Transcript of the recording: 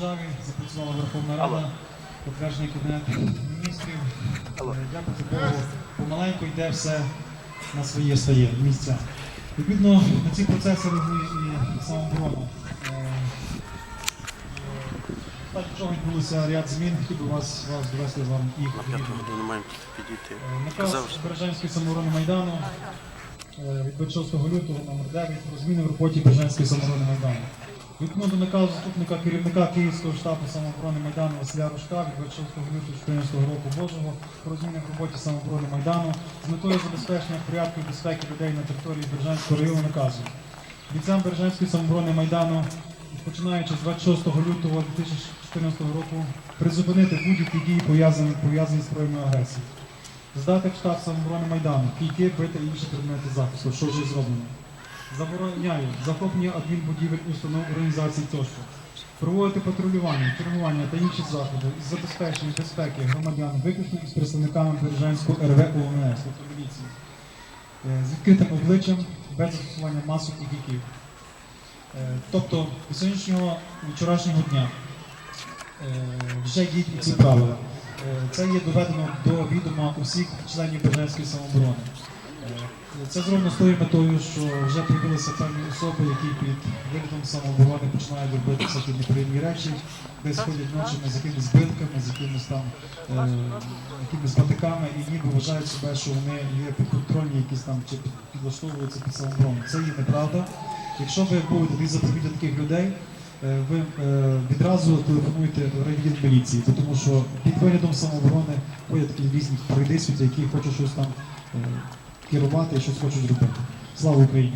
державі запрацювала Верховна Рада, потверджений Кабінет міністрів. Е, Дякую Богу, помаленьку йде все на своє стає місця. Відповідно, на ці процеси реагує і самооборона. Е, е, Так, чого відбулося ряд змін, хотів би вас, вас довести вам їх. На п'яту годину маємо підійти. Наказ Бережанської самооборони Майдану від 26 лютого номер 9 про зміни в роботі Бережанської самооборони Майдану. Відповідно до наказу заступника керівника Київського штабу самооборони Майдану Василя Рожка від 26 лютого 2014 року Божого про зміни в роботі самооборони Майдану з метою забезпечення порядку і безпеки людей на території Бережанського району наказу. Бійцям Бережанської самооборони Майдану, починаючи з 26 лютого 2014 року, призупинити будь-які дії пов'язані пов'язані з збройною агресією здати в штаб самооборони Майдану, кійки, бити і інші предмети захисту, що вже зроблено. Забороняю захоплення адмінбудівель установ організацій тощо. Проводити патрулювання, чергування та інші заходи із забезпечення безпеки громадян, виключно із представниками Бережанського РВ ОМС, тобто міліції, Е, з відкритим обличчям, без застосування масок і кійків. Е, Тобто, з сьогоднішнього вчорашнього дня е, вже діють ці правила. Це є доведено до відома усіх членів Бережанської самооборони. Е, Це зроблено з тою метою, що вже появилися певні особи, які під виглядом самооборони починають робити всякі неприємні речі, десь ходять ночами з якимись збитками, з якимись там е, якимись батиками і ніби вважають себе, що вони є підконтрольні, якісь там чи підлаштовуються під самооборону. Це є неправда. Якщо ви будете запобігти таких людей, е, ви е, відразу телефонуйте в райвідділ міліції, тому що під виглядом самооборони ходять такі різні пройдисвіти, які хочуть щось там е, керувати і щось хочуть робити. Слава Україні!